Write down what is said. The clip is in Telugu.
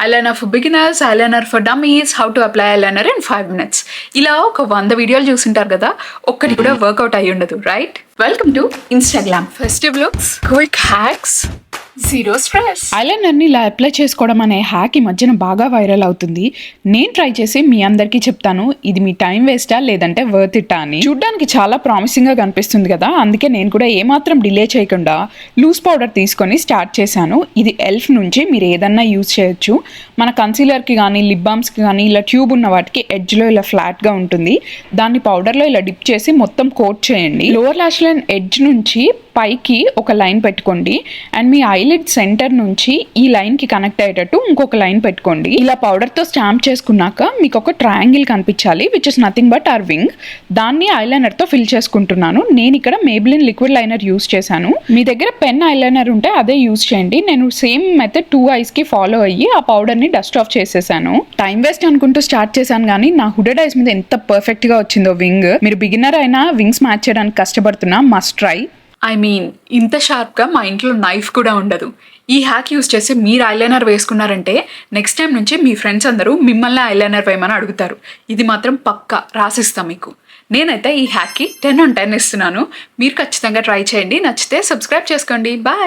Eyeliner for beginners eyeliner for dummies how to apply eyeliner in five minutes ఇలా ఒక వంద వీడియోలు చూసింటారు కదా ఒక్కటి కూడా వర్కౌట్ అయ్యి ఉండదు right welcome to Instagram festive looks quick hacks zero stress ఐలైనర్ని ఇలా అప్లై చేసుకోవడం అనే హ్యాక్ ఈ మధ్యన బాగా వైరల్ అవుతుంది. నేను ట్రై చేసి మీ అందరికీ చెప్తాను ఇది మీ టైం వేస్టా లేదంటే వర్త్ ఇట్టా అని. చూడ్డానికి చాలా ప్రామిసింగ్గా కనిపిస్తుంది కదా అందుకే నేను కూడా ఏమాత్రం డిలే చేయకుండా లూజ్ పౌడర్ తీసుకొని స్టార్ట్ చేశాను. ఇది ఎల్ఫ్ నుంచి మీరు ఏదన్నా యూజ్ చేయొచ్చు. మన కన్సీలర్కి కానీ లిప్ బామ్స్కి కానీ ఇలా ట్యూబ్ ఉన్న వాటికి ఎడ్జ్లో ఇలా ఫ్లాట్గా ఉంటుంది. దాన్ని పౌడర్లో ఇలా డిప్ చేసి మొత్తం కోట్ చేయండి. లోవర్ లాష్ లైన్ ఎడ్జ్ నుంచి పైకి ఒక లైన్ పెట్టుకోండి. అండ్ మీ ఐలెట్ సెంటర్ నుంచి ఈ లైన్కి కనెక్ట్ అయ్యేటట్టు ఇంకొక లైన్ పెట్టుకోండి. ఇలా పౌడర్తో స్టాంప్ చేసుకున్నాక మీకు ఒక ట్రయాంగిల్ కనిపించాలి which is nothing but our wing దాన్ని ఐలైనర్తో ఫిల్ చేసుకుంటున్నాను. నేను ఇక్కడ మేబ్లిన్ లిక్విడ్ లైనర్ యూస్ చేశాను. మీ దగ్గర పెన్ ఐలైనర్ ఉంటే అదే యూస్ చేయండి. నేను సేమ్ మెథడ్ టూ ఐస్కి ఫాలో అయ్యి ఆ పౌడర్ని డస్ట్ ఆఫ్ చేసేసాను. టైం వేస్ట్ అనుకుంటూ స్టార్ట్ చేశాను కానీ నా హుడెడ్ ఐస్ మీద ఎంత పర్ఫెక్ట్గా వచ్చిందో వింగ్ మీరు బిగినర్ అయినా వింగ్స్ మ్యాచ్ చేయడానికి కష్టపడుతున్నా మస్ట్ ట్రై ఐ మీన్ ఇంత షార్ప్గా మా ఇంట్లో నైఫ్ కూడా ఉండదు. ఈ హ్యాక్ యూస్ చేసి మీరు ఐలైనర్ వేసుకున్నారంటే నెక్స్ట్ టైం నుంచి మీ ఫ్రెండ్స్ అందరూ మిమ్మల్ని ఐలైనర్ వేయమని అడుగుతారు. ఇది మాత్రం పక్కా రాసిస్తాం మీకు. నేనైతే ఈ హ్యాక్కి టెన్ ఆన్ టెన్ ఇస్తున్నాను. మీరు ఖచ్చితంగా ట్రై చేయండి. నచ్చితే సబ్స్క్రైబ్ చేసుకోండి. బాయ్